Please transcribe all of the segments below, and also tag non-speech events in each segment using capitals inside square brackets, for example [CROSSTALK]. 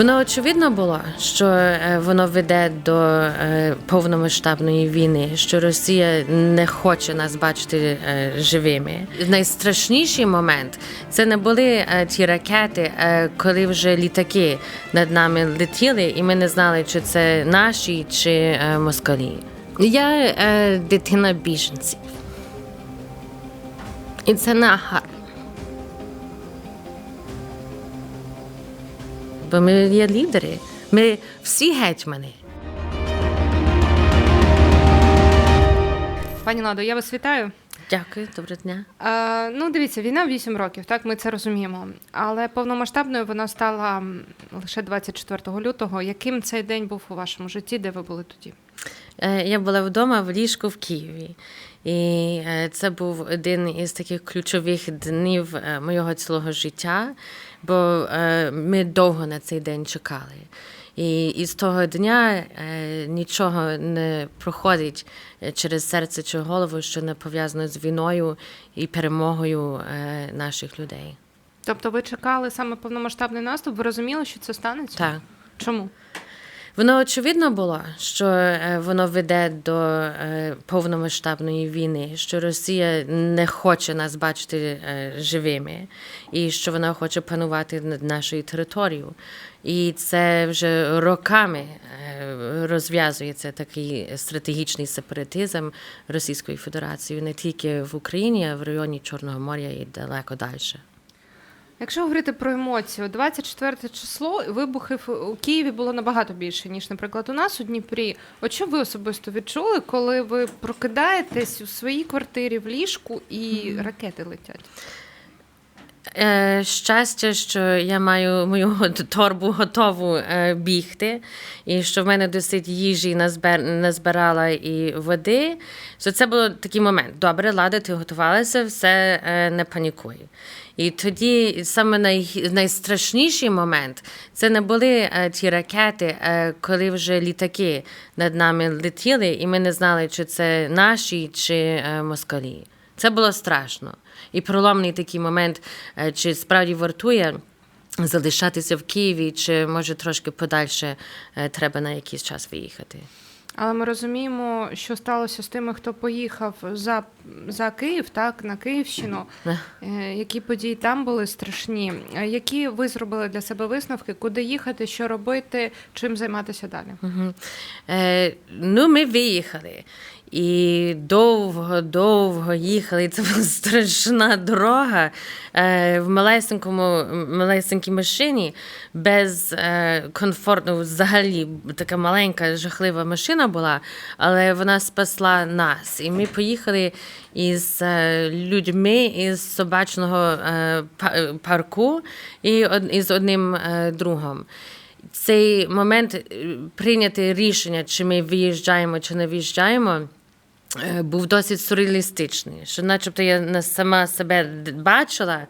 Воно очевидно було, що е, воно веде до е, повномасштабної війни, що Росія не хоче нас бачити е, живими. Найстрашніший момент це не були ті ракети, коли вже літаки над нами летіли, і ми не знали, чи це наші, чи москалі. Я дитина біженців. І це не Бо ми є лідери. Ми всі гетьмани. Пані Ладо, я вас вітаю. Дякую, доброго дня. Е, ну, дивіться, війна 8 років, так ми це розуміємо. Але повномасштабною вона стала лише 24 лютого. Яким цей день був у вашому житті? Де ви були тоді? Е, Я була вдома в ліжку в Києві. І е, це був один із таких ключових днів е, моєго цілого життя, бо е, ми довго на цей день чекали. І, і з того дня е, нічого не проходить е, через серце чи голову, що не пов'язано з війною і перемогою е, наших людей. Тобто, ви чекали саме повномасштабний наступ? Ви розуміли, що це станеться? Так. Чому? Воно очевидно було, що е, воно веде до е, повномасштабної війни, що Росія не хоче нас бачити е, живими, і що вона хоче панувати над нашою територією. І це вже роками розв'язується такий стратегічний сепаратизм Російської Федерації не тільки в Україні, а в районі Чорного моря і далеко далі. Якщо говорити про емоцію, 24 число вибухів у Києві було набагато більше, ніж, наприклад, у нас у Дніпрі. От що ви особисто відчули, коли ви прокидаєтесь у своїй квартирі в ліжку і ракети летять? Е, щастя, що я маю мою торбу готову е, бігти, і що в мене досить їжі назбер, назбирала і води. So це був такий момент. Добре, Лада, ти готувалася, все е, не панікуй. І тоді саме най, найстрашніший момент це не були ті ракети, коли вже літаки над нами летіли, і ми не знали, чи це наші, чи москалі. Це було страшно. І проломний такий момент, е, чи справді вартує залишатися в Києві, чи може трошки подальше е, треба на якийсь час виїхати. Але ми розуміємо, що сталося з тими, хто поїхав за, за Київ, так, на Київщину. Е. Які події там були страшні? Які ви зробили для себе висновки, куди їхати, що робити, чим займатися далі? Мгм. Е, ну, ми виїхали. І довго, довго їхали. Це була [LAUGHS] страшна дорога е, в малесенькому, малесенькій машині, без е, комфорту, взагалі така маленька, жахлива машина була, але вона спасла нас. І ми поїхали із е, людьми із собачного е, парку і од- із одним е, другом цей момент е, прийняти рішення, чи ми виїжджаємо, чи не виїжджаємо. Е, Був досить сюрреалістичний, що начебто я сама себе бачила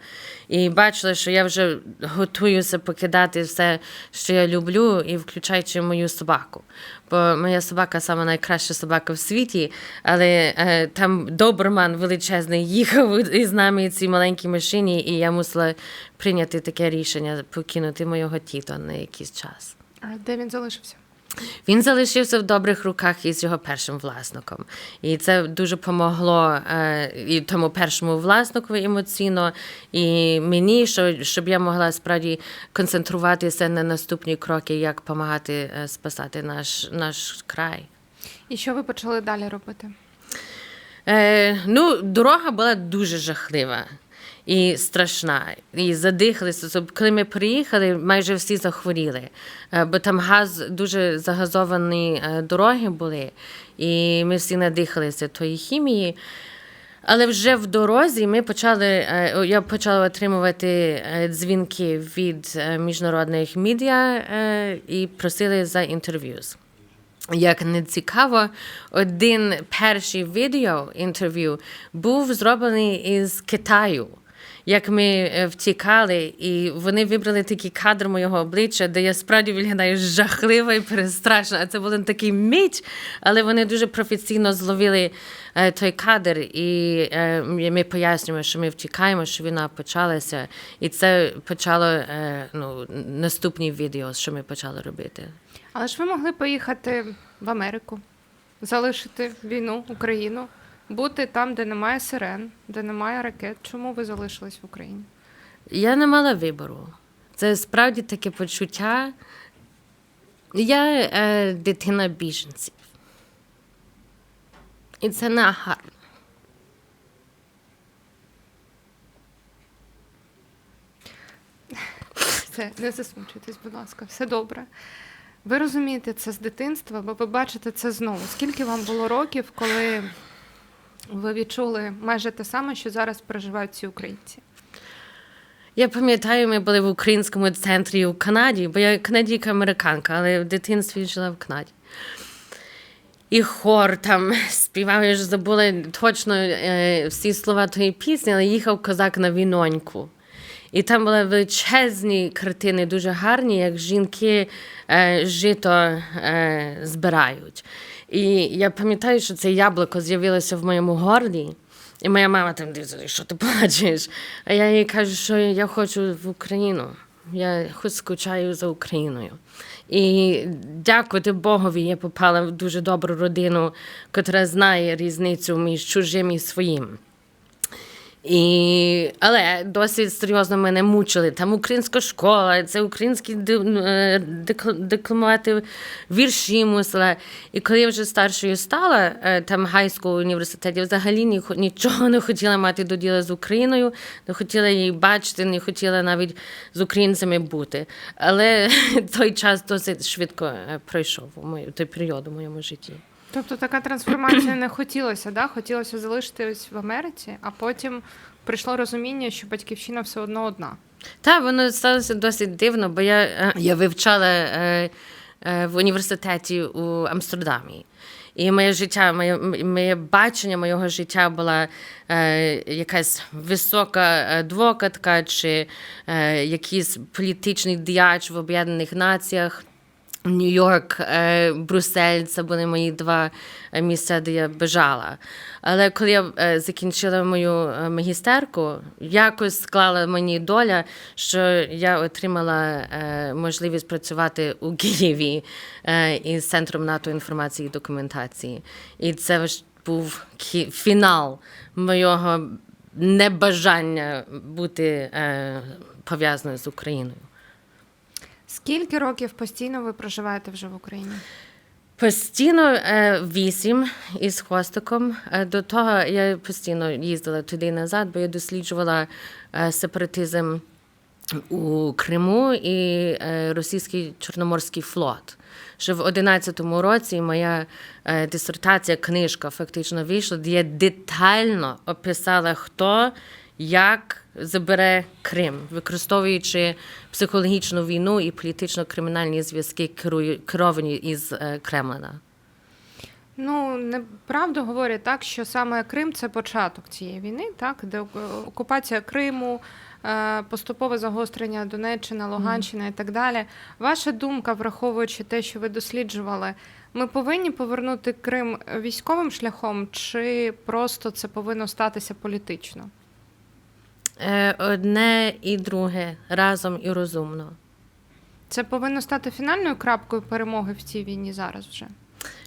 і бачила, що я вже готуюся покидати все, що я люблю, і включаючи мою собаку. Бо моя собака сама найкраща собака в світі, але е, там доберман величезний їхав [LAUGHS] із нами в цій маленькій машині, і я мусила прийняти таке рішення покинути моєго тіто на якийсь час. А де він залишився? Він залишився в добрих руках із його першим власником, і це дуже допомогло е, і тому першому власнику емоційно, і мені, що, щоб я могла справді концентруватися на наступні кроки, як допомагати е, спасати наш, наш край. І що ви почали далі робити? Е, ну, дорога була дуже жахлива і страшна. І задихалися. Коли ми приїхали, майже всі захворіли, е, бо там газ дуже загазовані е, дороги були, і ми всі надихалися тої хімії. Але вже в дорозі ми почали, е, я почала отримувати дзвінки від міжнародних медіа і просили за інтерв'ю. Як не цікаво, один перший відео інтерв'ю був зроблений із Китаю. Як ми е, втікали, і вони вибрали такий кадр моєго обличчя, де я справді виглядаю жахливо і перестрашно. А це був такий мить, але вони дуже професійно зловили е, той кадр, і е, ми пояснюємо, що ми втікаємо, що війна почалася. І це почало ну, наступні відео, що ми почали робити. Але ж ви могли поїхати в Америку, залишити війну, Україну, бути там, де немає сирен, де немає ракет. Чому ви залишились в Україні? Я не мала вибору. Це справді таке почуття. Я е, дитина біженців. І це не гарно. Все, не засмучуйтесь, будь ласка, все добре. Ви розумієте це з дитинства, бо ви бачите це знову. Скільки вам було років, коли ви відчули майже те саме, що зараз переживають ці українці? Я пам'ятаю, ми були в українському центрі у Канаді, бо я канадійка-американка, але в дитинстві жила в Канаді. І хор там [LAUGHS] співав, я ж забула точно е, всі слова тої пісні, але їхав козак на віноньку. І там були величезні картини, дуже гарні, як жінки е, жито е, збирають. І я пам'ятаю, що це яблуко з'явилося в моєму горлі. І моя мама там дивиться, що ти плачеш. А я їй кажу, що я хочу в Україну. Я хоч скучаю за Україною. І дякувати Богові, я попала в дуже добру родину, яка знає різницю між чужим і своїм. І, але досить серйозно мене мучили. Там українська школа, це українські декламувати вірші мусила. І коли я вже старшою стала, е, там гайського університеті, взагалі ні, нічого не хотіла мати до діла з Україною, не хотіла її бачити, не хотіла навіть з українцями бути. Але [LAUGHS] той час досить швидко е, пройшов у мою той період у моєму житті. Тобто така трансформація не хотілося, да? хотілося залишитись в Америці, а потім прийшло розуміння, що батьківщина все одно одна. Так, воно сталося досить дивно, бо я, е, я вивчала е, е, в університеті у Амстердамі. І моє життя, моє, моє бачення моєго життя була е, якась висока адвокатка чи е, якийсь політичний діяч в Об'єднаних Націях. Нью-Йорк, е, Брюссель це були мої два е, місця, де я бажала. Але коли я е, закінчила мою магістерку, якось склала мені доля, що я отримала можливість працювати у Києві із центром НАТО інформації і документації. І це був фінал моєго небажання бути пов'язаною з Україною. Скільки років постійно ви проживаєте вже в Україні? Постійно е, вісім із хвостиком. Е, До того я постійно їздила туди назад, бо я досліджувала е, сепаратизм у Криму і російський Чорноморський флот. Що в 11-му році моя дисертація, книжка фактично вийшла, де я детально описала, хто як забере Крим, використовуючи психологічну війну і політично-кримінальні зв'язки, керовані із е, Кремлина. Ну, неправду говорять так, що саме Крим це початок цієї війни, так, де окупація Криму, е, поступове загострення Донеччина, Луганщина і так далі. Ваша думка, враховуючи те, що ви досліджували, ми повинні повернути Крим військовим шляхом, чи просто це повинно статися політично? Е, Одне і друге разом і розумно. Це повинно стати фінальною крапкою перемоги в цій війні зараз вже.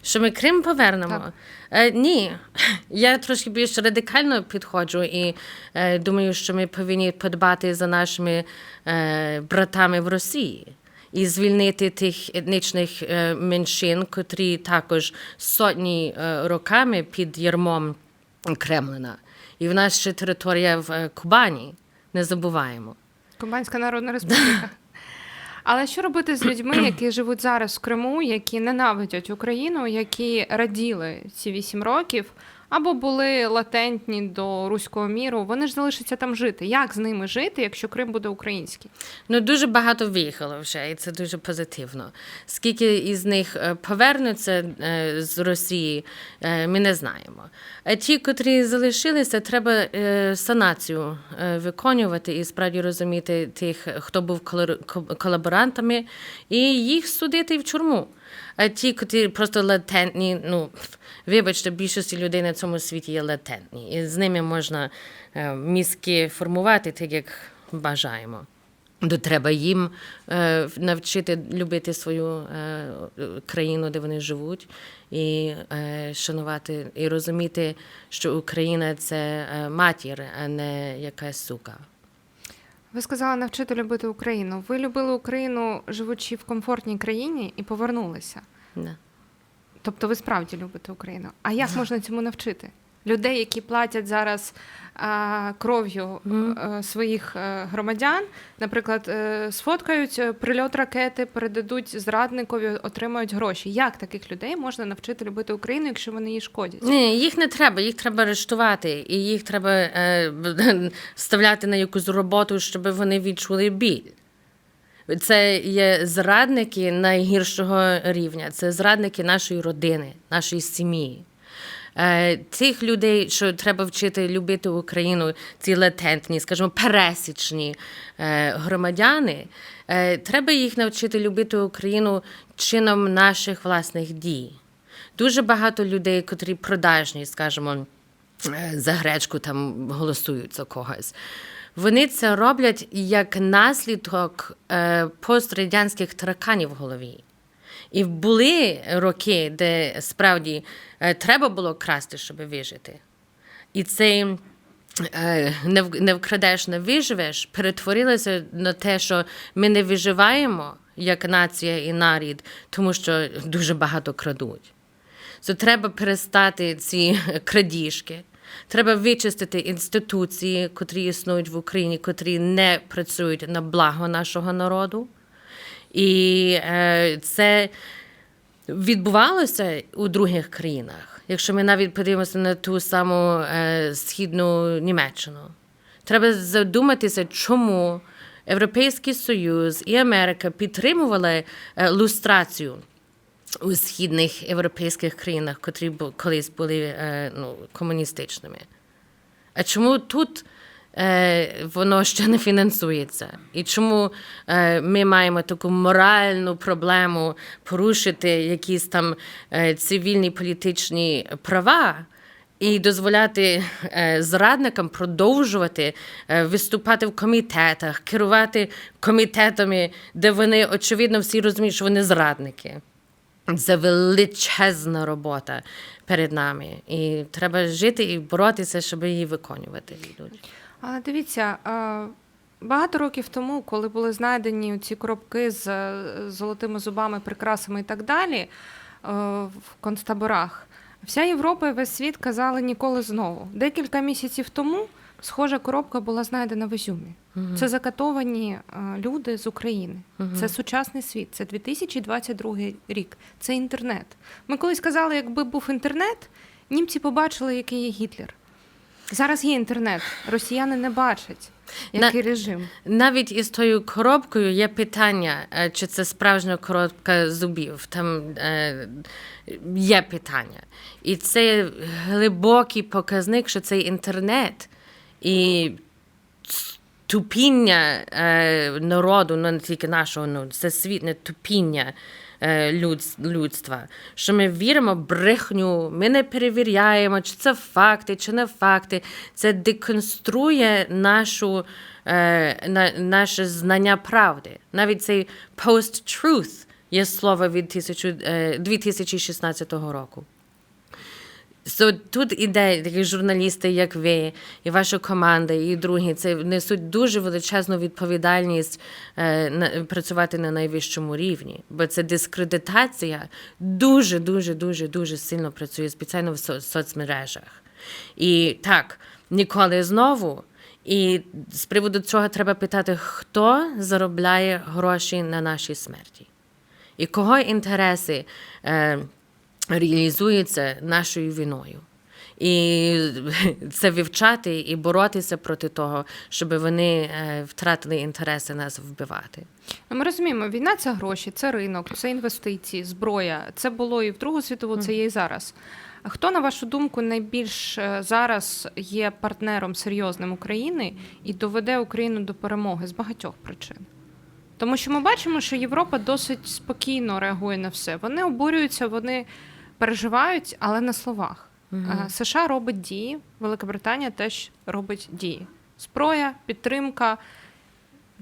Що ми Крим повернемо? Так. Е, ні, [LAUGHS] я трошки більш радикально підходжу і е, думаю, що ми повинні подбати за нашими е, братами в Росії. І звільнити тих етнічних е, меншин, котрі також сотні е, роками під ярмом Кремлина. І в нас ще територія в е, Кубані. Не забуваємо. Кубанська Народна Республіка. [LAUGHS] Але що робити з людьми, які живуть зараз в Криму, які ненавидять Україну, які раділи ці вісім років, або були латентні до руського міру, вони ж залишаться там жити. Як з ними жити, якщо Крим буде український? Ну, дуже багато виїхало вже, і це дуже позитивно. Скільки із них е, повернуться е, з Росії, ми не знаємо. А ті, котрі залишилися, треба е, санацію е, виконувати і справді розуміти тих, хто був колаборантами, і їх судити в тюрму. А ті, котрі просто латентні, ну вибачте, більшості людей на цьому світі є латентні, і з ними можна е, мізки формувати так, як бажаємо. То треба їм е, навчити любити свою е, країну, де вони живуть, і е, шанувати, і розуміти, що Україна це матір, а не якась сука. Ви сказали навчити любити Україну. Ви любили Україну, живучи в комфортній країні, і повернулися. Да. Тобто ви справді любите Україну. А як можна цьому навчити? Людей, які платять зараз кров'ю е, своїх е, громадян, наприклад, е, сфоткають прильот ракети, передадуть зрадникові, отримають гроші. Як таких людей можна навчити любити Україну, якщо вони їй шкодять? Ні, їх не треба, їх треба арештувати, і їх треба е, [LAUGHS] вставляти на якусь роботу, щоб вони відчули біль. Це є зрадники найгіршого рівня, це зрадники нашої родини, нашої сім'ї. Е, Тих людей, що треба вчити любити Україну, ці латентні, скажімо, пересічні е, громадяни, е, треба їх навчити любити Україну чином наших власних дій. Дуже багато людей, котрі продажні, скажімо, за гречку там голосують за когось. Вони це роблять як наслідок пострадянських тараканів в голові. І були роки, де справді е, треба було красти, щоб вижити. І цей е, не, вкрадеш, не виживеш, перетворилося на те, що ми не виживаємо як нація і нарід, тому що дуже багато крадуть. То треба перестати ці [LAUGHS] крадіжки. Треба вичистити інституції, котрі існують в Україні, котрі не працюють на благо нашого народу. І е, це відбувалося у других країнах. Якщо ми навіть подивимося на ту саму е, східну Німеччину, треба задуматися, чому Європейський Союз і Америка підтримували е, люстрацію у східних європейських країнах, котрі колись були е, ну, комуністичними. А чому тут воно ще не фінансується? І чому е, ми маємо таку моральну проблему порушити якісь там е, цивільні політичні права? І дозволяти е, зрадникам продовжувати е, виступати в комітетах, керувати комітетами, де вони очевидно всі розуміють, що вони зрадники. Це величезна робота перед нами. І треба жити і боротися, щоб її виконувати. Люди. А дивіться, багато років тому, коли були знайдені ці коробки з е, золотими зубами, прикрасами і так далі е, в концтаборах, вся Європа і весь світ казали ніколи знову. Декілька місяців тому схожа коробка була знайдена в Ізюмі. Це закатовані е, люди з України. Це сучасний світ, це 2022 рік. Це інтернет. Ми колись казали, якби був інтернет, німці побачили, який є Гітлер. Зараз є інтернет. Rосіяни не бачать, який режим. Навіть із тою коробкою є питання, е, чи це справжня коробка зубів. Там е, є питання. І це глибокий показник, що цей інтернет і тупіння е, народу, ну не тільки нашого, ну це світне тупіння людства. Що ми віримо брехню, ми не перевіряємо, чи це факти, чи не факти. Це деконструє нашу, е, на, наше знання правди. Навіть цей post-truth є слово від тисячу, е, 2016 року. So, тут іде такі журналісти, як ви, і ваша команда, і другі, це несуть дуже величезну відповідальність е, на, працювати на найвищому рівні, бо це дискредитація дуже, дуже, дуже, дуже сильно працює спеціально в со- соцмережах. І так, ніколи знову. І з приводу цього треба питати, хто заробляє гроші на нашій смерті, і кого інтереси. Е, реалізується нашою війною. і [LAUGHS] це вивчати і боротися проти того, щоб вони е, втратили інтереси нас вбивати. Ми розуміємо, війна це гроші, це ринок, це інвестиції, зброя. Це було і в Другу світову, це є і зараз. А хто, на вашу думку, найбільш е, зараз є партнером серйозним України і доведе Україну до перемоги з багатьох причин? Тому що ми бачимо, що Європа досить спокійно реагує на все. Вони обурюються, вони переживають, але на словах. Е, США робить дії, Велика Британія теж робить дії. Зброя, підтримка.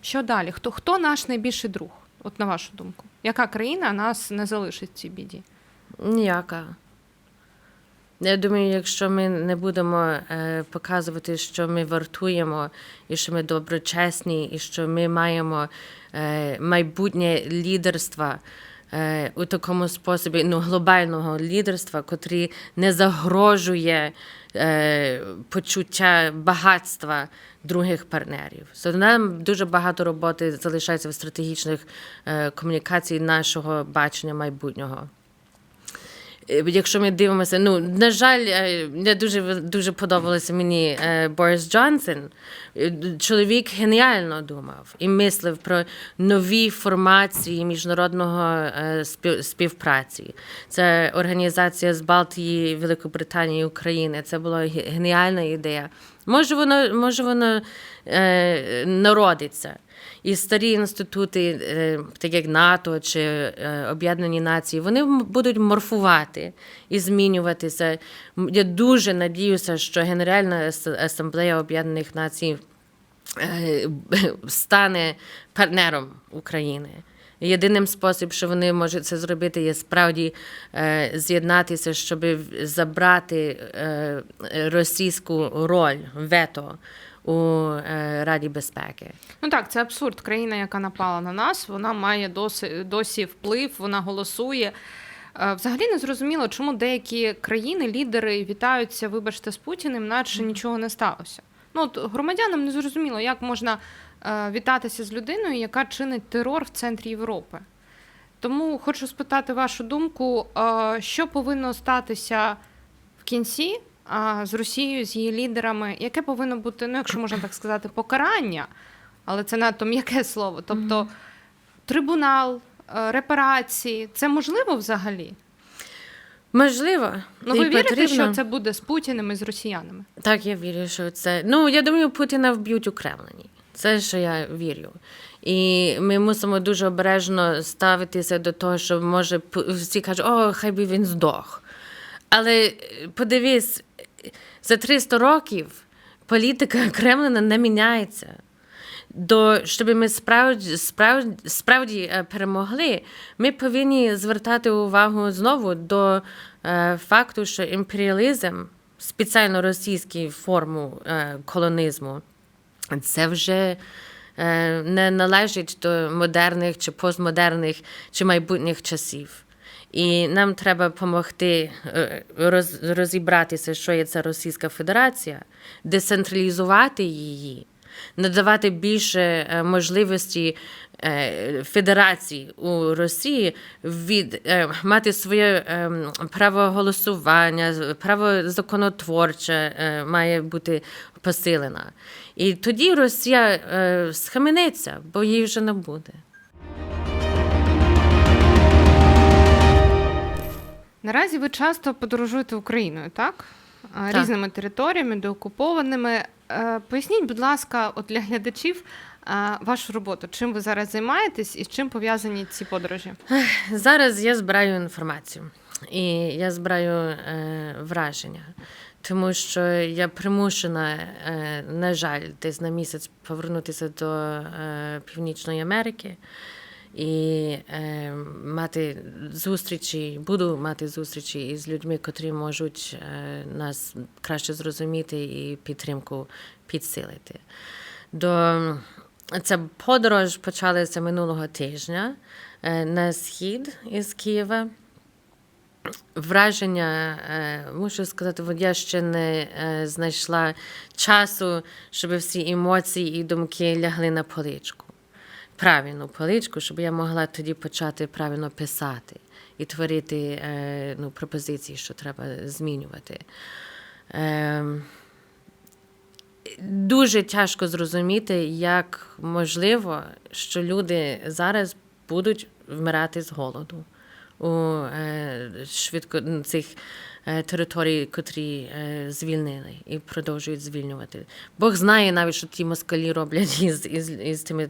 Що далі? Хто, хто наш найбільший друг? От на вашу думку, яка країна нас не залишить в цій біді? Ніяка. Я думаю, якщо ми не будемо е, показувати, що ми вартуємо, і що ми доброчесні, і що ми маємо е, майбутнє лідерство у такому способі, ну, глобального лідерства, котрі не загрожує е, почуття багатства других партнерів. So, нам дуже багато роботи залишається в стратегічних е, комунікацій нашого бачення майбутнього. Е, Якщо ми дивимося, ну на жаль, е, не дуже дуже подобалося мені е, Борис Джонсон. Чоловік геніально думав і мислив про нові формації міжнародного співпраці. Це організація з Балтії, Великобританії, України. Це була ге- геніальна ідея. Може, воно може воно народиться. І старі інститути, е, так як НАТО чи е, Об'єднані Нації, вони будуть морфувати і змінюватися. Я дуже надіюся, що Генеральна асамблея Об'єднаних Націй е, [LAUGHS] стане партнером України. Єдиним спосіб, що вони можуть це зробити, є справді з'єднатися, щоб забрати російську роль вето у е, Раді безпеки. Ну так, це абсурд. Країна, яка напала на нас, вона має досі, досі вплив, вона голосує. Е, Взагалі не зрозуміло, чому деякі країни, лідери вітаються, вибачте, з Путіним, наче нічого не сталося. Ну от громадянам не зрозуміло, як можна е, вітатися з людиною, яка чинить терор в центрі Європи. Тому хочу спитати вашу думку, що повинно статися в кінці з Росією, з її лідерами, яке повинно бути, ну якщо можна так сказати, покарання, але це надто м'яке слово. Тобто трибунал, е, репарації, це можливо взагалі? Можливо, Ну і ви вірите, потрібно. що це буде з Путіним і з росіянами? Так, я вірю, що це. Ну, я думаю, Путіна вб'ють у Кремлені. Це що я вірю. І ми мусимо дуже обережно ставитися до того, що може всі кажуть, о, хай би він здох. Але е, подивись, за 300 років політика [LAUGHS] Кремлина не міняється. До щоб ми справді справді, справді е, перемогли, ми повинні звертати увагу знову до е, факту, що імперіалізм, спеціально російський форму е, колонізму, це вже е, не належить до модерних чи постмодерних чи майбутніх часів. І нам треба допомогти роз, розібратися, що є це Російська Федерація, децентралізувати її, надавати більше е, можливості е, федерації у Росії від е, мати своє е, право голосування, право законотворче е, має бути посилена. І тоді Росія е, схаменеться, бо її вже не буде. Наразі ви часто подорожуєте Україною, так? Так. Різними територіями, деокупованими. Е, Поясніть, будь ласка, от для глядачів е, вашу роботу. Чим ви зараз займаєтесь і з чим пов'язані ці подорожі? Зараз я збираю інформацію і я збираю е, враження, тому що я примушена, на жаль, десь на місяць повернутися до Північної Америки. І е, мати зустрічі, буду мати зустрічі із людьми, котрі можуть е, нас краще зрозуміти і підтримку підсилити. До ця подорож почалася минулого тижня е, на схід із Києва. Враження, е, мушу сказати, я ще не е, знайшла часу, щоб всі емоції і думки лягли на поличку. Правильну поличку, щоб я могла тоді почати правильно писати і творити е, ну, пропозиції, що треба змінювати. Ем, дуже тяжко зрозуміти, як можливо, що люди зараз будуть вмирати з голоду у е, швидко цих е, територій, котрі е, звільнили і продовжують звільнювати. Бог знає навіть, що ті москалі роблять із, із, із тими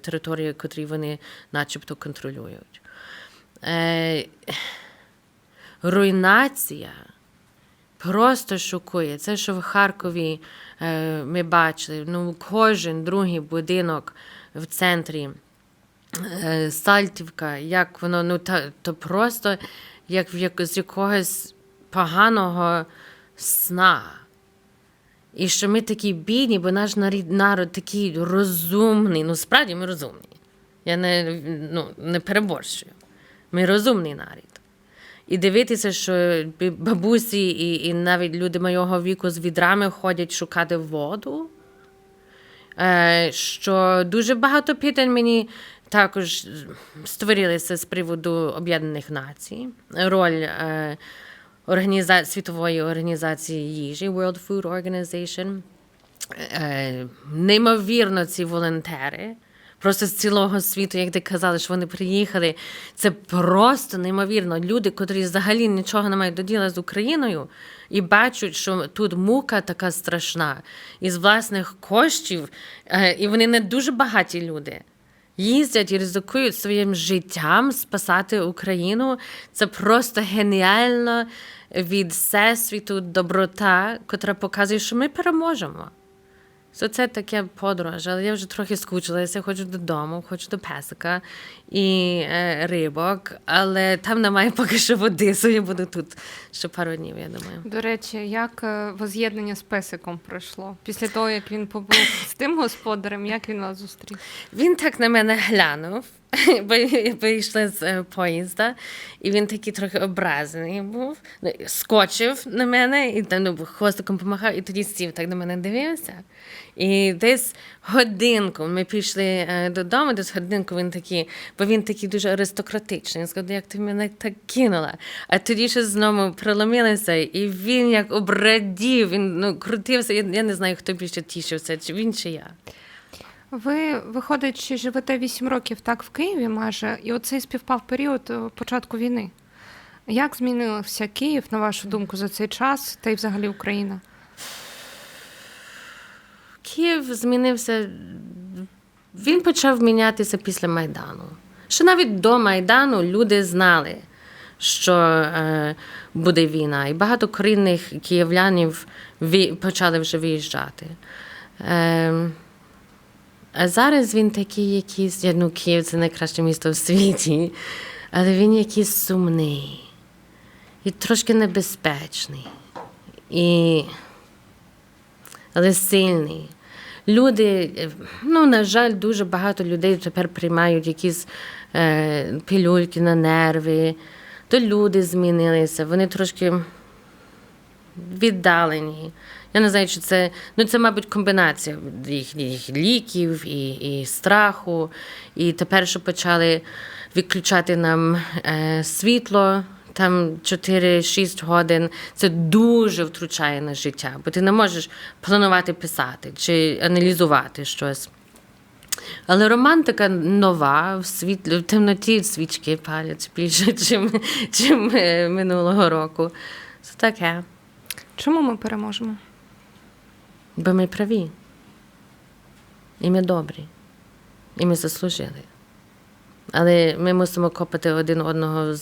територіями, котрі вони начебто контролюють. Руйнація просто шокує. Це, що в Харкові ми бачили, ну, кожен другий будинок в центрі Сальтівка, як воно, ну, та, то просто як, як з якогось поганого сна. І що ми такі бідні, бо наш народ такий розумний. Ну, справді ми розумні. Я не, ну, не переборщую. Ми розумний народ. І дивитися, що бабусі і, і навіть люди моєго віку з відрами ходять шукати воду. Е, що дуже багато питань мені також створилися з приводу Об'єднаних Націй. Роль е, організа... Світової організації їжі World Food Organization. Е, неймовірно, ці волонтери. Просто з цілого світу, як ти казали, що вони приїхали. Це просто неймовірно. Люди, котрі взагалі нічого не мають до діла з Україною, і бачать, що тут мука така страшна, із власних коштів, е, і вони не дуже багаті люди. Їздять і ризикують своїм життям спасати Україну. Це просто геніально від всесвіту доброта, котра показує, що ми переможемо. So це таке подорож, але я вже трохи скучилася, хочу додому, хочу до песика і е, рибок, але там немає поки що води, [LAUGHS] я буду тут ще пару днів, я думаю. До речі, як е, воз'єднання з песиком пройшло? Після того, як він побув з тим господарем, як він вас зустрів? Він так на мене глянув, [LAUGHS] бо я вийшла з е, поїзда, і він такий трохи образений був, ну, скочив на мене і ну, хвостиком помахав, і тоді сів так на мене дивився. І десь годинку ми пішли е, додому, десь годинку він такий, бо він такий дуже аристократичний. Він сказав, як ти мене так кинула. А тоді ще знову проломилося, і він як обрадів, він ну, крутився. Я, я не знаю, хто більше тішився, чи він, чи я. Ви, виходить, що живете 8 років так в Києві майже, і оцей співпав період е, початку війни. Як змінився Київ, на вашу думку, за цей час та й взагалі Україна? Київ змінився. Він почав мінятися після Майдану. Ще навіть до Майдану люди знали, що е, буде війна, і багато корінних київлянів почали вже виїжджати. Е, а зараз він такий якийсь, ну, Київ це найкраще місто в світі, але він якийсь сумний і трошки небезпечний. І але сильний. Люди, е, ну, на жаль, дуже багато людей тепер приймають якісь е, пілюльки на нерви, то люди змінилися, вони трошки віддалені. Я не знаю, чи це, ну це, мабуть, комбінація їхніх ліків і, і страху. І тепер, що почали відключати нам е, світло, там 4-6 годин, це дуже втручає на життя, бо ти не можеш планувати писати чи аналізувати щось. Але романтика нова, в світлі, в темноті свічки палять більше, [LAUGHS] чим, чим е, минулого року. Це таке. Чому ми переможемо? Бо ми праві. І ми добрі. І ми заслужили. Але ми мусимо копати один одного в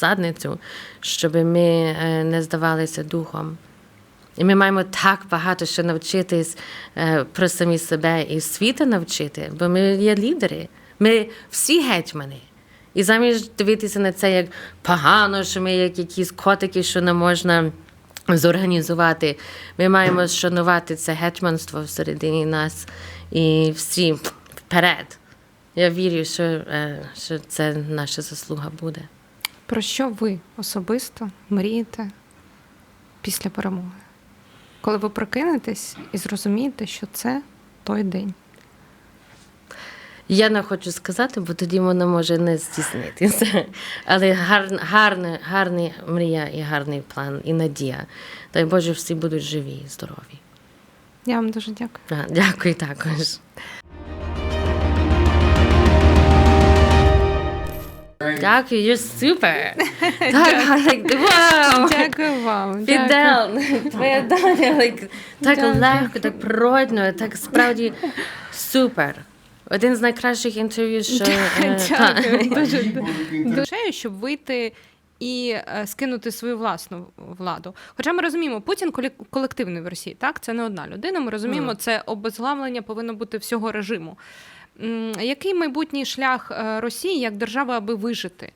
задницю, щоб ми е, не здавалися духом. І ми маємо так багато ще навчитись е, про самі себе і світа навчити, бо ми є лідери. Ми всі гетьмани. І замість дивитися на це як погано, що ми як якісь котики, що не можна зорганізувати. Ми маємо шанувати це гетьманство всередині нас і всі вперед. Я вірю, що, е, що це наша заслуга буде. Про що ви особисто мрієте після перемоги? Коли ви прокинетесь і зрозумієте, що це той день. Я не хочу сказати, бо тоді вона може не здійснитися. [LAUGHS] Але гарна, гарна, гарна мрія і гарний план, і надія. Дай Боже, всі будуть живі і здорові. Я вам дуже дякую. А, Дякую також. Дякую, you're super. [LAUGHS] Так, like, вау! Дякую вам. Фідел, твоя доля, like, так Дякую. легко, так природно, так справді супер. Один з найкращих інтерв'ю, що е, та. Дякую. Дуже дуже, щоб вийти. І е, скинути свою власну владу. Хоча ми розуміємо, Путін колі- колективний в Росії, так це не одна людина. Ми розуміємо, це обезглавлення повинно бути всього режиму. Який майбутній шлях е, Росії як держави, аби вижити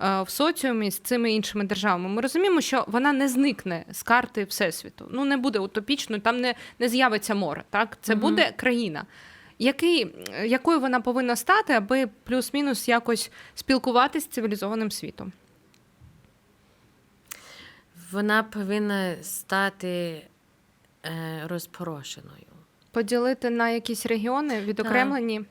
е, в соціумі з цими іншими державами? Ми розуміємо, що вона не зникне з карти всесвіту. Ну не буде утопічною, там не, не з'явиться море. Так, це Мгм. буде країна. Який, якою вона повинна стати, аби плюс-мінус якось спілкуватися з цивілізованим світом? Вона повинна стати е, розпорошеною. Поділити на якісь регіони відокремлені?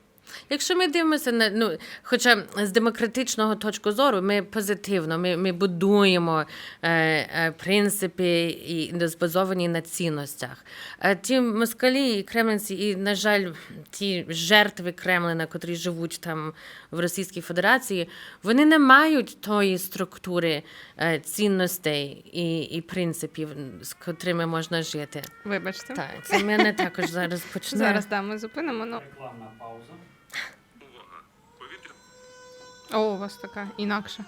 Якщо ми дивимося на ну, хоча з демократичного точку зору, ми позитивно, ми, ми будуємо е, е, принципи і збазовані на цінностях. А ті москалі і кремлинці, і, на жаль, ті жертви Кремлина, котрі живуть там в Російській Федерації, вони не мають тої структури е, цінностей і, і принципів, з котрими можна жити. Вибачте. Так, це мене також зараз [LAUGHS] почне. Зараз да, ми зупинимо. Ну. Рекламна пауза. О, у вас така інакша.